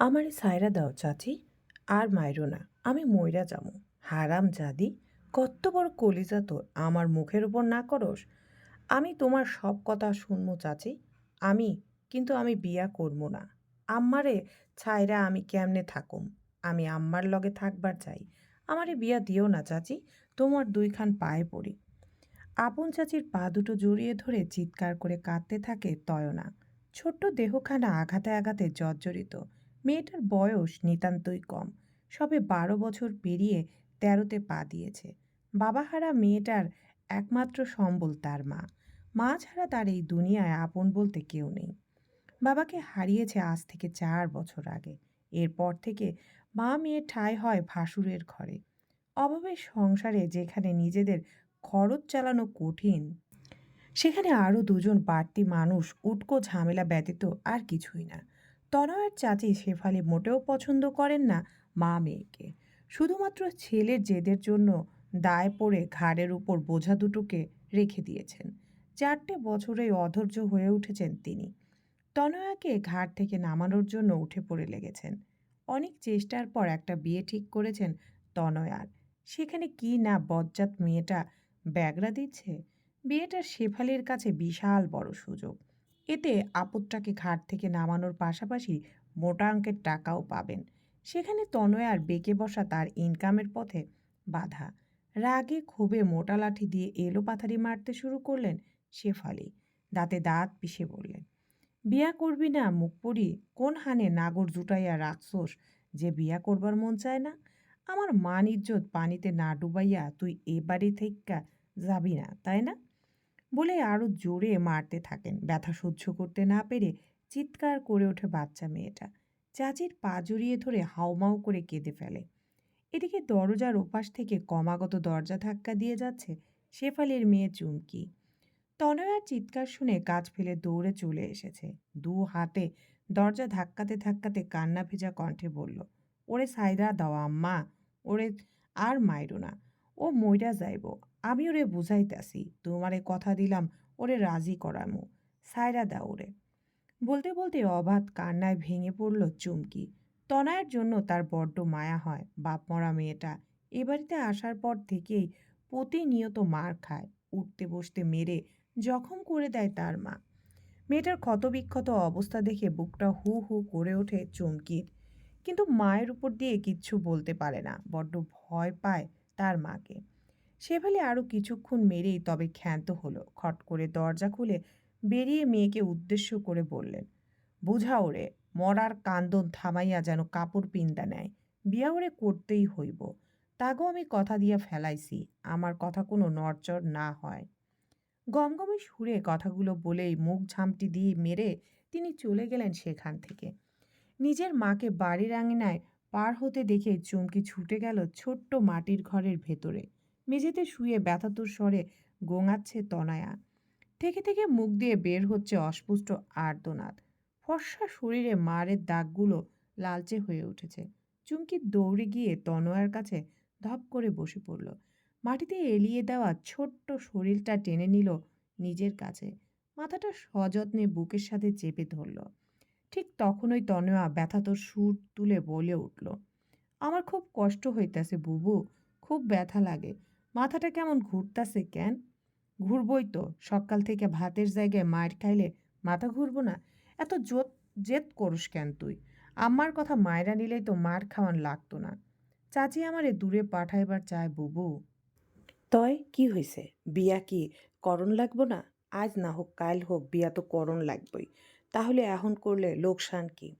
আমারে সাইরা দাও চাচি, আর মাইরো না, আমি ময়রা যামু। হারাম জাদি কত বড় কলিজা তোর, আমার মুখের উপর না করস। আমি তোমার সব কথা শুনব চাচি, আমি, কিন্তু আমি বিয়া করব না। আম্মারে ছাইরা আমি কেমনে থাকুম? আমি আম্মার লগে থাকবার চাই। আমারে বিয়া দিও না চাচি, তোমার দুইখান পায়ে পড়ি। আপন চাচির পা দুটো জড়িয়ে ধরে চিৎকার করে কাঁদতে থাকে তয়না। ছোট্ট দেহখানা আঘাতে আঘাতে জর্জরিত। মেয়েটার বয়স নিতান্তই কম। সবে বারো বছর পেরিয়ে তেরোতে পা দিয়েছে। বাবাহারা মেয়েটার একমাত্র সম্বল তার মা। মা ছাড়া তার এই দুনিয়ায় আপন বলতে কেউ নেই। বাবাকে হারিয়েছে আজ থেকে চার বছর আগে। এরপর থেকে মা মেয়ে ঠাঁই হয় ভাসুরের ঘরে। অভাবের সংসারে যেখানে নিজেদের খরচ চালানো কঠিন, সেখানে আরও দুজন বাড়তি মানুষ উটকো ঝামেলা ব্যতীত আর কিছুই না। তনয়ের চাচি শেফালি মোটেও পছন্দ করেন না মা মেয়েকে। শুধুমাত্র ছেলের জেদের জন্য দায় পড়ে ঘাড়ের উপর বোঝা দুটোকে রেখে দিয়েছেন। চারটে বছরেই অধৈর্য হয়ে উঠেছেন তিনি। তনয়াকে ঘাট থেকে নামানোর জন্য উঠে পড়ে লেগেছেন। অনেক চেষ্টার পর একটা বিয়ে ঠিক করেছেন তনয়ার সেখানে কি না বজ্জাত মেয়েটা ব্যাগরা দিচ্ছে? বিয়েটা শেফালির কাছে বিশাল বড় সুযোগ। এতে আপদটাকে ঘাট থেকে নামানোর পাশাপাশি মোটা অঙ্কের টাকাও পাবেন। সেখানে তনয় আর বেঁকে বসা তার ইনকামের পথে বাধা। রাগে ক্ষোভে মোটা লাঠি দিয়ে এলো পাথারি মারতে শুরু করলেন শেফালি। দাঁতে দাঁত পিষে বললেন, বিয়া করবি না, মুখ পড়ি কোন হানে নাগর জুটাইয়া রাখছোস যে বিয়া করবার মন চায় না? আমার মান ইজ্জত পানিতে না ডুবাইয়া তুই এবারে বাড়ি থেকে যাবি না, তাই না? বলে আরও জোরে মারতে থাকেন। ব্যথা সহ্য করতে না পেরে চিৎকার করে ওঠে বাচ্চা মেয়েটা। চাচির পা জড়িয়ে ধরে হাউমাউ করে কেঁদে ফেলে। এদিকে দরজার ওপাশ থেকে কমাগত দরজা ধাক্কা দিয়ে যাচ্ছে শেফালির মেয়ে চুমকি। তনয়ার চিৎকার শুনে কাজ ফেলে দৌড়ে চলে এসেছে। দু হাতে দরজা ধাক্কাতে ধাক্কাতে কান্না ভেজা কণ্ঠে বলল, ওরে সাইরা দাও আম্মা, ওরে আর মাইরো না, ও মইরা যাইব। আমি ওরে বুঝাইতাছি, তোমারে কথা দিলাম, ওরে রাজি করামু সাইরা দাও ওরে। বলতে বলতে অবাধ কান্নায় ভেঙে পড়ল চুমকি। তনায়ের জন্য তার বড্ড মায়া হয় বাপ মরা মেয়েটা। এ বাড়িতে আসার পর থেকেই প্রতিনিয়ত মার খায়, উঠতে বসতে মেরে, জখম করে দেয় তার মা। মেয়েটার ক্ষতবিক্ষত অবস্থা দেখে বুকটা হু হু করে ওঠে চমকির। কিন্তু মায়ের উপর দিয়ে কিচ্ছু বলতে পারে না, বড্ড ভয় পায় তার মাকে। শেফালি আরও কিছুক্ষণ মেরেই তবে ক্ষান্ত হলো। খট করে দরজা খুলে বেরিয়ে মেয়েকে উদ্দেশ্য করে বললেন বুঝা ওরে মরার কান্দন থামাইয়া যেন কাপড় পিন্দা নেয়। বিয়া ওরে করতেই হইব। তাগো আমি কথা দিয়া ফেলাইছি, আমার কথা কোনো নড়চড় না হয় গমগমে সুরে কথাগুলো বলেই মুখ ঝামটি দিয়ে মেরে তিনি চলে গেলেন সেখান থেকে। নিজের মাকে বাড়ির আঙিনায় পার হতে দেখে চুমকি ছুটে গেল ছোট্ট মাটির ঘরের ভেতরে। মেঝেতে শুয়ে ব্যথাতুর স্বরে গোঙাচ্ছে তনায়া। থেকে থেকে মুখ দিয়ে বের হচ্ছে অস্পুষ্ট আর্তনাদ। ফর্সা শরীরে মারের দাগগুলো লালচে হয়ে উঠেছে। চুমকি দৌড়ে গিয়ে তনয়ার কাছে ধপ করে বসে পড়ল। মাটিতে এলিয়ে দেওয়া ছোট্ট শরীরটা টেনে নিল নিজের কাছে। মাথাটা সযত্নে বুকের সাথে চেপে ধরল। ঠিক তখনই তনয়া ব্যথাতর সুর তুলে বলে উঠল, আমার খুব কষ্ট হইতাছে বুবু, খুব ব্যথা লাগে। মাথাটা কেমন ঘুরতাছে কেন? ঘুরবই তো। সকাল থেকে ভাতের জায়গায় মায়ের খাইলে মাথা ঘুরবো না? এত জোত, জেদ করস কেন তুই? আমার কথা মায়েরা নিলেই তো মার খাওয়ান লাগতো না। চাচি আমারে দূরে পাঠাইবার চায় বুবু। তয়, কি হয়েছে বিয়া কি করণ লাগবো না? আজ না হোক কাল হোক বিয়া তো করণ লাগবই। তাহলে এখন করলে লোকসান কি?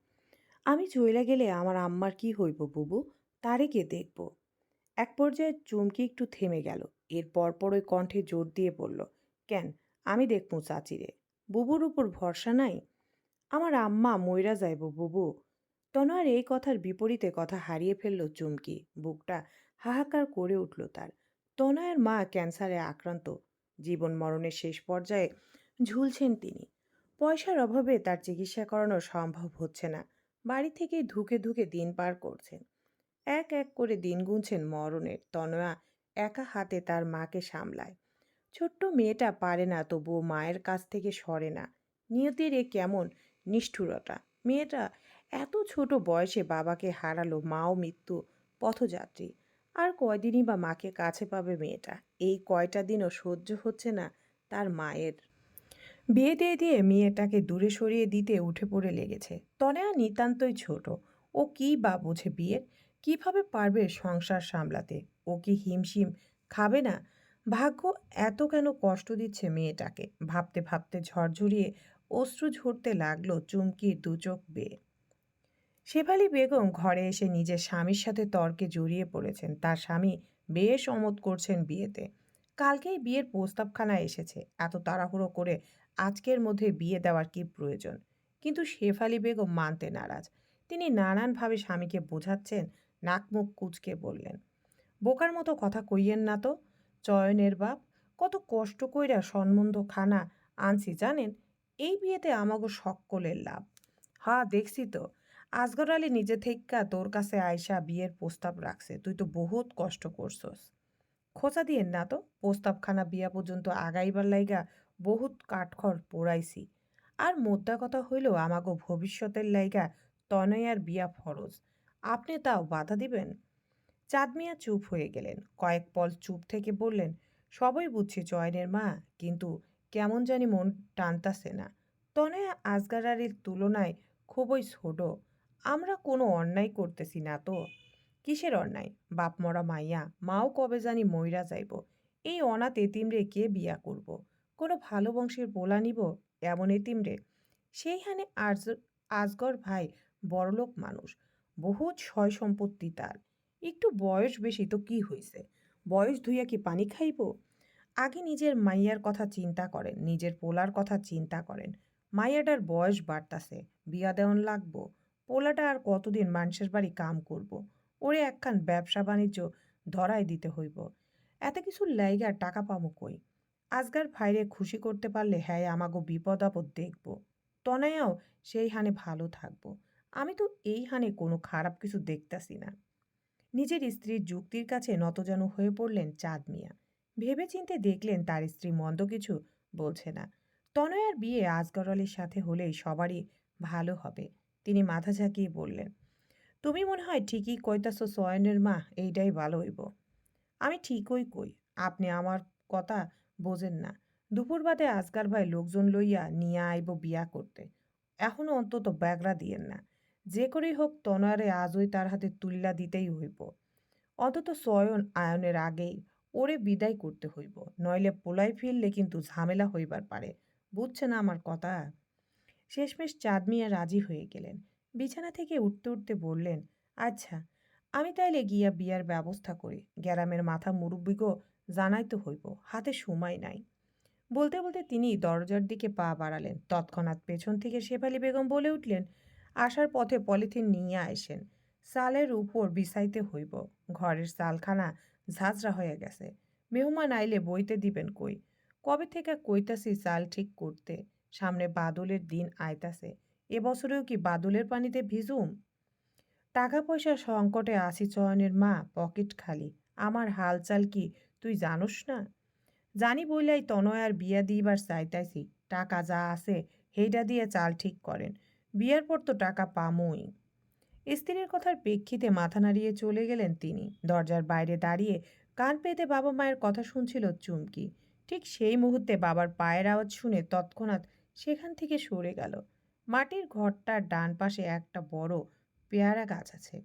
আমি চইলা গেলে আমার আম্মার কি হইব বুবু? তারে কে দেখব। এক পর্যায়ে চুমকি একটু থেমে গেল। এর পরপর ওই কণ্ঠে জোর দিয়ে বলল, কেন? আমি দেখব চাচিরে। বুবুর উপর ভরসা নাই? আমার আম্মা মইরা যাইব বুবু। তনোয়ার এই কথার বিপরীতে কথা হারিয়ে ফেলল চুমকি। বুকটা হাহাকার করে উঠল তার। তনয়ের মা ক্যান্সারে আক্রান্ত। জীবন মরণের শেষ পর্যায়ে ঝুলছেন তিনি। পয়সার অভাবে তার চিকিৎসা করানো সম্ভব হচ্ছে না। বাড়ি থেকেই ধুকে ধুকে দিন পার করছেন। এক এক করে দিন গুনছেন মরণের, তনয়া একা হাতে তার মাকে সামলায়। ছোট্ট মেয়েটা পারে না তবুও মায়ের কাছ থেকে সরে না। নিয়তির এ কেমন নিষ্ঠুরতা। মেয়েটা এত ছোট বয়সে বাবাকে হারালো, মাও মৃত্যু পথযাত্রী। আর কয়দিনই বা মাকে কাছে পাবে মেয়েটা? এই কয়টা দিনও সহ্য হচ্ছে না তার মায়ের। বিয়ে দিয়ে দিয়ে মেয়েটাকে দূরে সরিয়ে দিতে উঠে পড়ে লেগেছে। তনয়া নিতান্তই ছোট। ও কি বা বোঝে বিয়ের? কীভাবে পারবে সংসার সামলাতে? ও কি হিমশিম খাবে না? ভাগ্য এত কেন কষ্ট দিচ্ছে মেয়েটাকে? ভাবতে ভাবতে ঝরঝরিয়ে অশ্রু ঝরতে লাগল চুমকির দু চোখ বেয়ে। শেফালি বেগম ঘরে এসে নিজের স্বামীর সাথে তর্কে জড়িয়ে পড়েছেন। তার স্বামী বেশ অমত করছেন বিয়েতে। কালকেই বিয়ের প্রস্তাবখানা এসেছে। এত তাড়াহুড়ো করে আজকের মধ্যে বিয়ে দেওয়ার কি প্রয়োজন? কিন্তু শেফালি বেগম মানতে নারাজ। তিনি নানানভাবে স্বামীকে বোঝাচ্ছেন নাক মুখ কুচকে বললেন, বোকার মতো কথা কইয়েন না তো, চয়নের বাপ, কত কষ্ট কইরা সম্বন্ধ খানা আনছি জানেন, এই বিয়েতে আমাগো সকলের লাভ। হা, দেখছি তো, আসগর আলী নিজে থেইক্কা তোর কাছে আয়সা বিয়ের প্রস্তাব রাখছে, তুই তো বহুত কষ্ট করছস। খোঁচা দিয়েন না তো, প্রস্তাবখানা বিয়া পর্যন্ত আগাইবার লাইগা বহুত কাঠখড় পোড়াইছি। আর মোদ্দা কথা হইল আমাগো ভবিষ্যতের লাইগা তনয়ার বিয়া ফরজ। আপনি তাও বাধা দিবেন? চাঁদমিয়া চুপ হয়ে গেলেন। কয়েক পল চুপ থেকে বললেন, সবই বুঝছি জয়নের মা, কিন্তু কেমন জানি মন টানতাছে না। তনয়া আজগারারির তুলনায় খুবই ছোট। আমরা কোনো অন্যায় করতেছি না তো। কিসের অন্যায়? বাপ মরা মাইয়া, মাও কবে জানি মইরা যাইব। এই অনাথ এতিমরে কে বিয়া করব? কোনো ভালো বংশের পোলা নিব? এমন এতিমরে সেইখানে আজ, আজগর ভাই বড়লোক মানুষ। বহুত সয় সম্পত্তি তার। একটু বয়স বেশি তো কি হইছে? বয়স ধুইয়া কি পানি খাইব? আগে নিজের মাইয়ার কথা চিন্তা করেন, নিজের পোলার কথা চিন্তা করেন। মাইয়াটার বয়স বাড়তাছে, বিয়া দেওয়ান লাগবো। পোলাটা আর কতদিন মানুষের বাড়ি কাম করব। ওরে একখান ব্যবসা বাণিজ্য ধরাই দিতে হইব। এত কিছু লাইগা টাকা পামো কই? আজগার ভাইরে খুশি করতে পারলে হ্যাঁ আমাগো বিপদ আপদ দেখব। তনায়াও সেই হানে ভালো থাকব। আমি তো এই হানে কোনো খারাপ কিছু দেখতাছি না। নিজের স্ত্রীর যুক্তির কাছে নতজানু হয়ে পড়লেন চাঁদ মিয়া। ভেবে চিনতে দেখলেন তার স্ত্রী মন্দ কিছু বলছে না। তনয়ার বিয়ে আজগর সাথে হলেই সবারই ভালো হবে, তিনি মাথা ঝাঁকিয়ে বললেন। তুমি মনে হয় ঠিকই কইতাছ সয়নের মা, এইটাই ভালো হইব। আমি ঠিকই কই, আপনি আমার কথা বোঝেন না। দুপুর বাদে আজকার ভাই লোকজন লইয়া নিয়ে আইব বিয়া করতে। এখনও অন্তত ব্যাগরা দিয়েন না। যে করেই হোক তনয়ারে আজই তার হাতে তুল্লা দিতেই হইব। অন্তত সয়ন আয়নের আগেই ওরে বিদায় করতে হইব, নইলে পোলাই ফিরলে কিন্তু ঝামেলা হইবার পারে। বুঝছে না আমার কথা? শেষমেশ চাঁদ মিয়া রাজি হয়ে গেলেন। বিছানা থেকে উঠতে উঠতে বললেন আচ্ছা আমি তাইলে গিয়া বিয়ার ব্যবস্থা করি। গ্যারামের মাথা মুরব্বিগো জানাইতে হইব, হাতে সময় নাই। বলতে বলতে তিনি দরজার দিকে পা বাড়ালেন। তৎক্ষণাৎ পেছন থেকে শেফালি বেগম বলে উঠলেন আসার পথে পলিথিন নিয়ে আসেন। সালের উপর বিছাইতে হইব। ঘরের সালখানা ঝাঁঝরা হয়ে গেছে। মেহমান আইলে বইতে দিবেন কই? কবে থেকে কইতাছি চাল ঠিক করতে? সামনে বাদলের দিন আইতাছে। এবছরেও কি বাদলের পানিতে ভিজুম? টাকা পয়সার সংকটে আসি চয়নের মা, পকেট খালি। আমার হালচাল কি তুই জানোস না? জানি বইলাই তনয়ার বিয়া দিবার চাইতাইছি টাকা যা আছে সেইটা দিয়ে চাল ঠিক করেন। বিয়ার পর তো টাকা পামই। স্ত্রীর কথার প্রেক্ষিতে মাথা নাড়িয়ে চলে গেলেন তিনি। দরজার বাইরে দাঁড়িয়ে কান পেতে বাবা মায়ের কথা শুনছিল চুমকি। ঠিক সেই মুহূর্তে বাবার পায়ের আওয়াজ শুনে তৎক্ষণাৎ সেখান থেকে সরে গেল। মাটির ঘরটার ডান পাশে একটা বড় পেয়ারা গাছ আছে।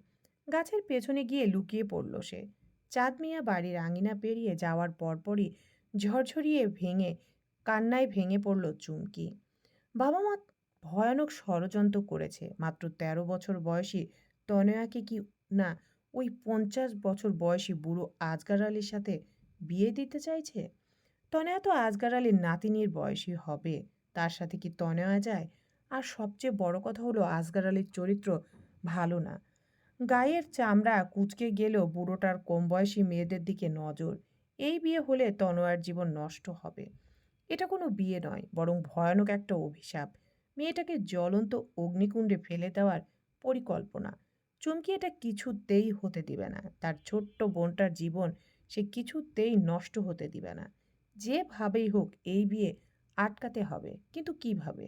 গাছের পেছনে গিয়ে লুকিয়ে পড়ল সে। চাঁদ মিয়া বাড়ির আঙিনা পেরিয়ে যাওয়ার পরপরই ঝরঝরিয়ে ভেঙে, কান্নায় ভেঙে পড়ল চুমকি। বাবা মা ভয়ানক ষড়যন্ত্র করেছে। মাত্র ১৩ বছর বয়সী তনয়াকে কি না ওই পঞ্চাশ বছর বয়সী বুড়ো আজগার আলীর সাথে বিয়ে দিতে চাইছে? তনয়া তো আজগার আলীর নাতিনির বয়সী হবে। তার সাথে কি তনয়া যায়? আর সবচেয়ে বড় কথা হলো আজগার আলীর চরিত্র ভালো না। গায়ের চামড়া কুচকে গেলেও বুড়োটার কম বয়সী মেয়েদের দিকে নজর। এই বিয়ে হলে তনোয়ার জীবন নষ্ট হবে। এটা কোনো বিয়ে নয়, বরং ভয়ানক একটা অভিশাপ। মেয়েটাকে জ্বলন্ত অগ্নিকুণ্ডে ফেলে দেওয়ার পরিকল্পনা। চুমকি এটা কিছুতেই হতে দিবে না। তার ছোট্ট বোনটার জীবন সে কিছুতেই নষ্ট হতে দিবে না। যেভাবেই হোক এই বিয়ে আটকাতে হবে। কিন্তু কীভাবে?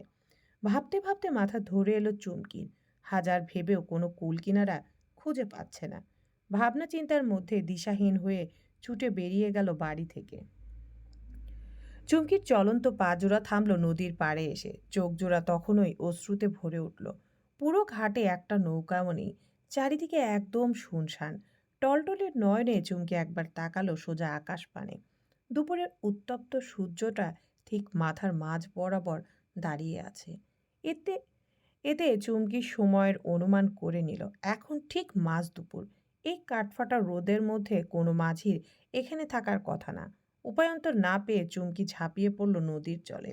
ভাবতে ভাবতে মাথা ধরে এলো চুমকির হাজার ভেবেও কোনো কুল কিনারা খুঁজে পাচ্ছে না। ভাবনা চিন্তার মধ্যে দিশাহীন হয়ে ছুটে বেরিয়ে গেল বাড়ি থেকে। চুমকির চলন্ত পাজোড়া থামল নদীর পাড়ে এসে। চোখ জোড়া তখনই অশ্রুতে ভরে উঠল। পুরো ঘাটে একটা নৌকাও নেই, চারিদিকে একদম শুনশান। টলটলের নয়নে চুমকি একবার তাকালো সোজা আকাশ পানে দুপুরের উত্তপ্ত সূর্যটা ঠিক মাথার মাঝ বরাবর দাঁড়িয়ে আছে। এতে এতে চুমকি সময়ের অনুমান করে নিল, এখন ঠিক মাঝ দুপুর। এই কাঠফাটা রোদের মধ্যে কোনো মাঝির এখানে থাকার কথা না। উপায়ন্তর না পেয়ে চুমকি ঝাঁপিয়ে পড়ল নদীর জলে।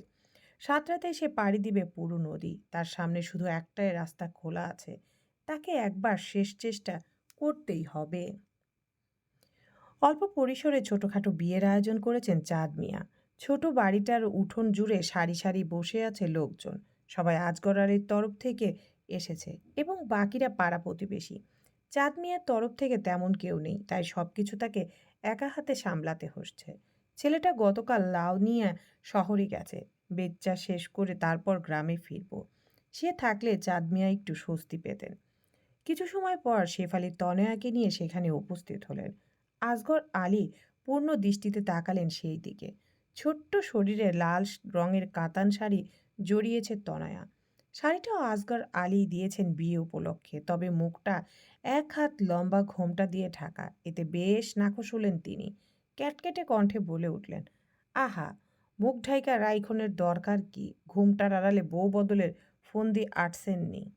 সাঁতরাতে সে পাড়ি দিবে পুরো নদী। তার সামনে শুধু একটাই রাস্তা খোলা আছে। তাকে একবার শেষ চেষ্টা করতেই হবে। অল্প পরিসরে ছোটোখাটো বিয়ের আয়োজন করেছেন চাঁদ মিয়া। ছোট বাড়িটার উঠোন জুড়ে সারি সারি বসে আছে লোকজন। সবাই আজগরারের তরফ থেকে এসেছে এবং বাকিরা পাড়া প্রতিবেশী। চাঁদ মিয়ার তরফ থেকে তেমন কেউ নেই, তাই সব কিছু তাকে একা হাতে সামলাতে হচ্ছে। ছেলেটা গতকাল লাউ নিয়ে শহরে গেছে। বেচ্চা শেষ করে তারপর গ্রামে ফিরব। সে থাকলে চাঁদ মিয়া একটু স্বস্তি পেতেন। কিছু সময় পর শেফালি তনয়াকে নিয়ে সেখানে উপস্থিত হলেন। আসগর আলী পূর্ণ দৃষ্টিতে তাকালেন সেই দিকে। ছোট্ট শরীরে লাল রঙের কাতান শাড়ি জড়িয়েছে তনয়া। শাড়িটাও আসগর আলী দিয়েছেন বিয়ে উপলক্ষে, তবে মুখটা এক হাত লম্বা ঘোমটা দিয়ে ঢাকা। এতে বেশ নাখোশ হলেন তিনি। ক্যাটকেটে কণ্ঠে বলে উঠলেন, আহা, মুখ ঢাইকা রাইখনের দরকার কি? ঘুমটার আড়ালে বউ বদলের ফন্দি আটসেন নেই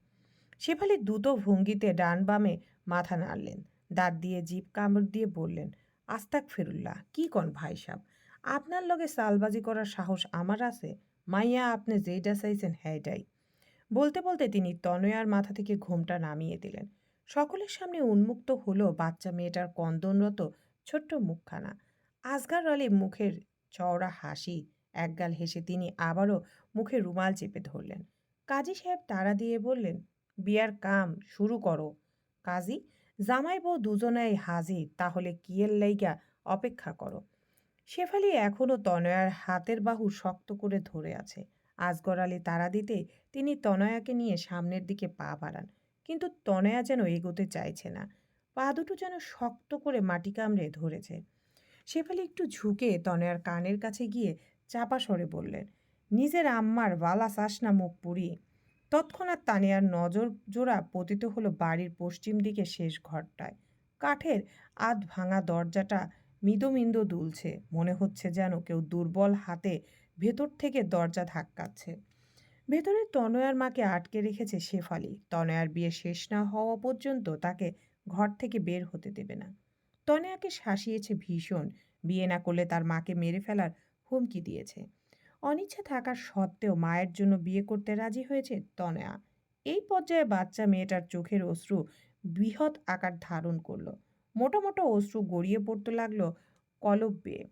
শেফালি দ্রুত ভঙ্গিতে ডান বামে মাথা নাড়লেন, দাঁত দিয়ে জিভ কামড় দিয়ে বললেন, আস্তাক ফেরুল্লাহ, কি কন ভাই সাহ আপনার লগে সালবাজি করার সাহস আমার আছে? মাইয়া আপনি যেইটা চাইছেন হ্যাঁটাই বলতে বলতে তিনি তনয়ার মাথা থেকে ঘোমটা নামিয়ে দিলেন। সকলের সামনে উন্মুক্ত হলো বাচ্চা মেয়েটার কন্দনরত ছোট্ট মুখখানা। আসগার আলী মুখের চওড়া হাসি, একগাল হেসে তিনি আবারও মুখে রুমাল চেপে ধরলেন। কাজী সাহেব তাড়া দিয়ে বললেন, বিয়ার কাম শুরু করো। কাজী, জামাই বউ দুজনেই হাজির, তাহলে কিয়ের লাইগা অপেক্ষা করো। শেফালি এখনও তনয়ার হাতের বাহু শক্ত করে ধরে আছে। আজগর আলী তাড়া দিতে তিনি তনয়াকে নিয়ে সামনের দিকে পা বাড়ান, কিন্তু তনয়া যেন এগোতে চাইছে না। পা দুটো যেন শক্ত করে মাটি কামড়ে ধরেছে। শেফালি একটু ঝুঁকে তনয়ার কানের কাছে গিয়ে চাপা স্বরে বললেন, নিজের আম্মার বালা চাস না মুখ পুড়িয়ে। তৎক্ষণাৎ তানিয়ার নজর জোড়া পতিত হলো বাড়ির পশ্চিম দিকে শেষ ঘরটায়। কাঠের আধ ভাঙা দরজাটা মিদমিন্দ দুলছে, মনে হচ্ছে যেন কেউ দুর্বল হাতে ভেতর থেকে দরজা ধাক্কাচ্ছে। ভেতরে তনয়ার মাকে আটকে রেখেছে শেফালি। তনয়ার বিয়ে শেষ না হওয়া পর্যন্ত তাকে ঘর থেকে বের হতে দেবে না। তনয়াকে শাসিয়েছে ভীষণ। বিয়ে না করলে তার মাকে মেরে ফেলার হুমকি দিয়েছে। অনিচ্ছা থাকার সত্ত্বেও মায়ের জন্য বিয়ে করতে রাজি হয়েছে তনয়া। এই পর্যায়ে বাচ্চা মেয়েটার চোখের অশ্রু বৃহৎ আকার ধারণ করল। মোটা মোটা অশ্রু গড়িয়ে পড়তে লাগল কলব বেয়ে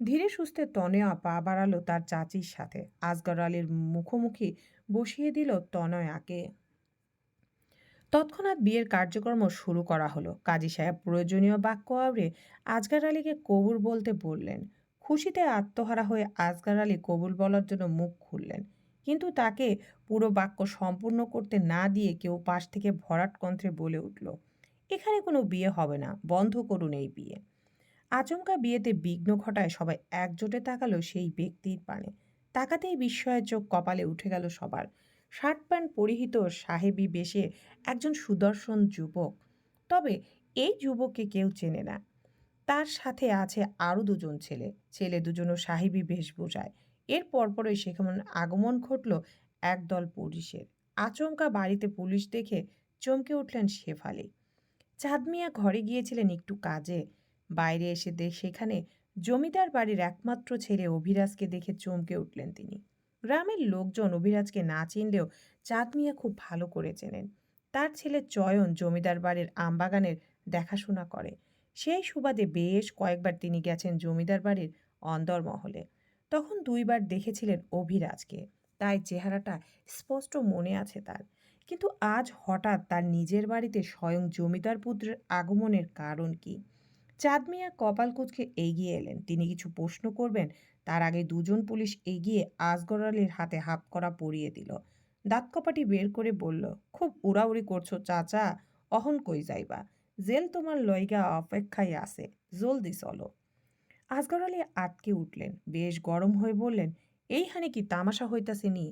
ধীরে সুস্থে তনয়া পা বাড়ালো তার চাচির সাথে। আসগর আলীর মুখোমুখি বসিয়ে দিল তনয়াকে। তৎক্ষণাৎ বিয়ের কার্যক্রম শুরু করা হলো। কাজী সাহেব প্রয়োজনীয় বাক্য আবরে আজগার আলীকে কবুর বলতে বললেন। খুশিতে আত্মহারা হয়ে আজগার আলী কবুল বলার জন্য মুখ খুললেন। কিন্তু তাকে পুরো বাক্য সম্পূর্ণ করতে না দিয়ে কেউ পাশ থেকে ভরাট কণ্ঠে বলে উঠল, এখানে কোনো বিয়ে হবে না, বন্ধ করুন এই বিয়ে। আচমকা বিয়েতে বিঘ্ন ঘটায় সবাই একজোটে তাকালো সেই ব্যক্তির পানে। তাকাতেই বিস্ময়ের চোখ কপালে উঠে গেল সবার। শার্ট প্যান্ট পরিহিত সাহেবি বেশে একজন সুদর্শন যুবক। তবে এই যুবককে কেউ চেনে না। তার সাথে আছে আরও দুজন ছেলে। ছেলে দুজনও সাহেবি বেশভূষায়। এর পরপরই সেখানে আগমন ঘটল একদল পুলিশের। আচমকা বাড়িতে পুলিশ দেখে চমকে উঠলেন শেফালি। চাঁদ মিয়া ঘরে গিয়েছিলেন একটু কাজে। বাইরে এসে সেখানে জমিদার বাড়ির একমাত্র ছেলে অভিরাজকে দেখে চমকে উঠলেন তিনি। গ্রামের লোকজন অভিরাজকে না চিনলেও চাঁদ মিয়া খুব ভালো করে চেনেন। তার ছেলে চয়ন জমিদার বাড়ির আমবাগানের দেখাশোনা করে। সেই সুবাদে বেশ কয়েকবার তিনি গেছেন জমিদার বাড়ির অন্দরমহলে। তখন দুইবার দেখেছিলেন অভিরাজকে। তাই চেহারাটা স্পষ্ট মনে আছে তার। কিন্তু আজ হঠাৎ তার নিজের বাড়িতে স্বয়ং জমিদার পুত্রের আগমনের কারণ কি? চাঁদ মিয়া কপাল কুচকে এগিয়ে এলেন। তিনি কিছু প্রশ্ন করবেন তার আগে দুজন পুলিশ এগিয়ে আসগর আলীর হাতে হাত করা পরিয়ে দিল। দাঁত কপাটি বের করে বলল, খুব উড়াউড়ি করছ চাচা, অহন কই যাইবা? জেল তোমার লইগা অপেক্ষায় আছে, জলদি চলো। আসগর আলী আটকে উঠলেন, বেশ গরম হয়ে বললেন এইখানে কি তামাশা হইতাছে নি?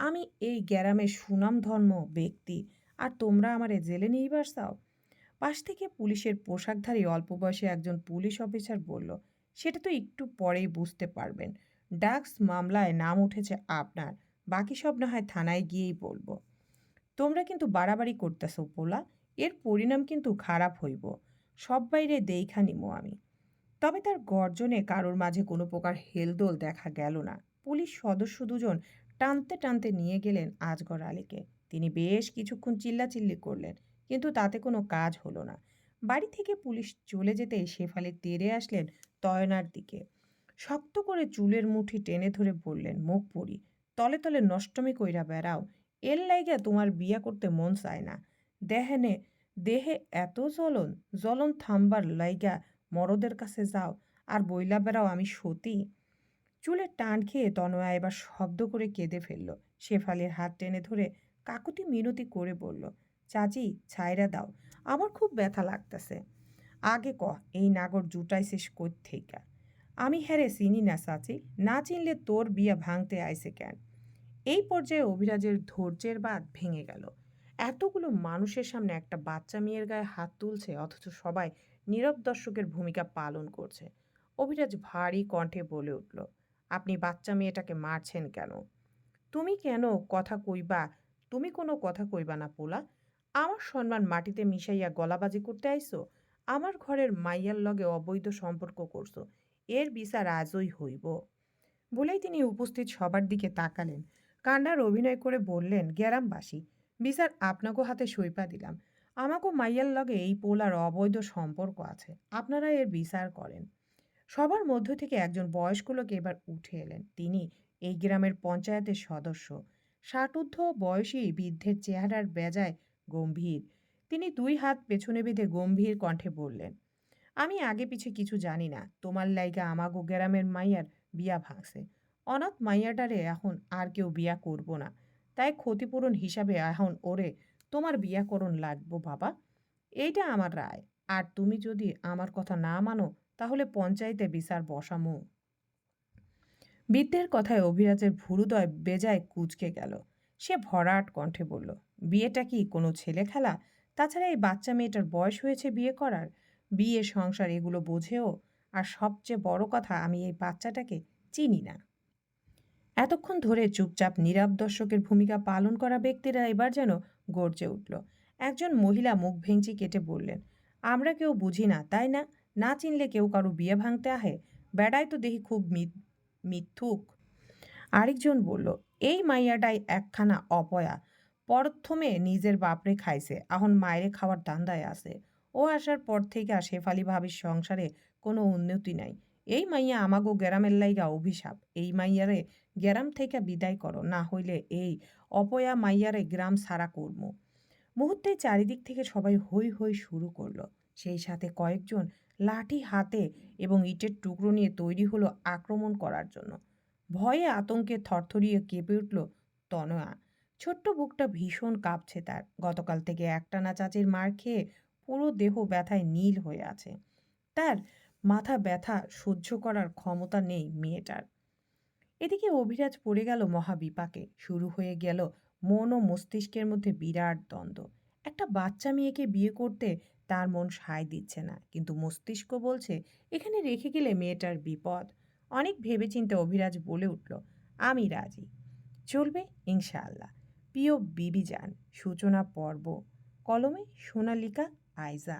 আমি এই গ্যারামের সুনাম ধর্ম ব্যক্তি, আর তোমরা আমারে জেলে নিয়েবার চাও? পাশ থেকে পুলিশের পোশাকধারী অল্প বয়সে একজন পুলিশ অফিসার বলল সেটা তো একটু পরেই বুঝতে পারবেন। ডাক্স মামলায় নাম উঠেছে আপনার, বাকি সব না হয় থানায় গিয়েই বলব। তোমরা কিন্তু বাড়াবাড়ি করতেছো পোলা, এর পরিণাম কিন্তু খারাপ হইব। সব বাইরে দেইখা নিমো আমি। তবে তার গর্জনে কারোর মাঝে কোনো প্রকার হেলদোল দেখা গেল না। পুলিশ সদস্য দুজন টানতে টানতে নিয়ে গেলেন আজগর আলীকে। তিনি বেশ কিছুক্ষণ চিল্লাচিল্লি করলেন, কিন্তু তাতে কোনো কাজ হলো না। বাড়ি থেকে পুলিশ চলে যেতেই শেফালি তেরে আসলেন তয়নার দিকে। শক্ত করে চুলের মুঠি টেনে ধরে বললেন, মুখ পড়ি। তলে তলে নষ্টমী কইরা বেড়াও। এর লাইগা তোমার বিয়া করতে মন চায় না। দেহেনে, দেহে এত জ্বলন জ্বলন থামবার লাইগা মরদের কাছে যাও। আর বইলা বেড়াও আমি সতী চুলে টান খেয়ে তনয়া এবার শব্দ করে কেঁদে ফেলল। শেফালির হাত টেনে ধরে কাকুতি মিনতি করে বলল চাচি, ছাইরা দাও। আমার খুব ব্যথা লাগতেছে। আগে ক এই নাগর জুটাইছিস কই থেইকা আমি হ্যারে চিনি না চাচি, না চিনলে তোর বিয়া ভাঙতে আইসে কেন? এই পর্যায়ে অভিরাজের ধৈর্যের বাদ ভেঙে গেল। এতগুলো মানুষের সামনে একটা বাচ্চা মেয়ের গায়ে হাত তুলছে, অথচ সবাই নীরব দর্শকের ভূমিকা পালন করছে। অভিরাজ ভারী কণ্ঠে বলে উঠল, আপনি বাচ্চা মেয়েটাকে মারছেন কেন? তুমি কেন কথা কইবা? তুমি কোনো কথা কইবা না পোলা। আমার সম্মান মাটিতে মিশাইয়া গলাবাজি করতে আইসো আমার ঘরের মাইয়ার লগে অবৈধ সম্পর্ক করছ। এর বিচার আজই হইব। বলেই তিনি উপস্থিত সবার দিকে তাকালেন। কান্নার অভিনয় করে বললেন, গ্যারামবাসী, বিচার আপনাকে হাতে সইপা দিলাম। আমাকে মাইয়ার লগে এই পোলার অবৈধ সম্পর্ক আছে। আপনারা এর বিচার করেন। সবার মধ্য থেকে একজন বয়স্ক লোক এবার উঠে এলেন। তিনি এই গ্রামের পঞ্চায়েতের সদস্য। ষাটঊর্ধ্ব বয়সী বৃদ্ধের চেহারার বেজায় গম্ভীর। তিনি দুই হাত পেছনে বেঁধে গম্ভীর কণ্ঠে বললেন, আমি আগে পিছে কিছু জানি না। তোমার লাইগা আমাগো গ্রামের মাইয়ার বিয়া ভাঙছে। অনাথ মাইয়াটারে এখন আর কেউ বিয়া করব না। তাই ক্ষতিপূরণ হিসাবে এখন ওরে তোমার বিয়া করণ লাগবো বাবা। এইটা আমার রায়। আর তুমি যদি আমার কথা না মানো, তাহলে পঞ্চায়েতে বিচার বসামো বৃদ্ধের কথায় অভিরাজের ভুরুদয় বেজায় কুচকে গেল। সে ভরাট কণ্ঠে বলল বিয়েটা কি কোনো ছেলে খেলা? তাছাড়া এই বাচ্চা মেয়েটার বয়স হয়েছে বিয়ে করার। বিয়ে, সংসার এগুলো বোঝেও। আর সবচেয়ে বড় কথা, আমি এই বাচ্চাটাকে চিনি না। এতক্ষণ ধরে চুপচাপ, নীরব দর্শকের ভূমিকা পালন করা ব্যক্তিরা এবার যেন গর্জে উঠল। একজন মহিলা মুখ ভেঙচি কেটে বললেন, আমরা কেউ বুঝি না, তাই না? না চিনলে কেউ কারও বিয়ে ভাঙতে আহে? বেড়ায় তো দেখি খুব মিথ্যুক। আরেকজন বলল, এই মাইয়াটাই একখানা অপয়া। প্রথমে নিজের বাপরে খাইছে, এখন মায়েরে খাওয়ার দান্দায় আছে। ও আসার পর থেকে শেফালি ভাবির সংসারে কোনো উন্নতি নাই। এই মাইয়া আমাগো গ্যারামের লাইগা অভিশাপ। এই মাইয়ারে গ্যারাম থেকে বিদায় করো, না হইলে এই অপয়া মাইয়ারে গ্রাম সারা করব মুহূর্তে চারিদিক থেকে সবাই হই হই শুরু করল। সেই সাথে কয়েকজন লাঠি হাতে এবং ইটের টুকরো নিয়ে তৈরি হলো আক্রমণ করার জন্য। ভয়ে আতঙ্কে থরথরিয়ে কেঁপে উঠল তনয়া। ছোট্ট বুকটা ভীষণ কাঁপছে তার। গতকাল থেকে একটানা চাচির মার খেয়ে পুরো দেহ ব্যথায় নীল হয়ে আছে। তার মাথা ব্যথা সহ্য করার ক্ষমতা নেই মেয়েটার। এদিকে অভিরাজ পড়ে গেল মহাবিপাকে। শুরু হয়ে গেল মন ও মস্তিষ্কের মধ্যে বিরাট দ্বন্দ্ব। একটা বাচ্চা মেয়েকে বিয়ে করতে তার মন সায় দিচ্ছে না, কিন্তু মস্তিষ্ক বলছে, এখানে রেখে গেলে মেয়েটার বিপদ। অনেক ভেবেচিন্তে অভিরাজ বলে উঠল, আমি রাজি। চলবে ইনশাআল্লাহ। প্রিয় বিবি যান সূচনা পর্ব কলমে সোনালিকা আইজা।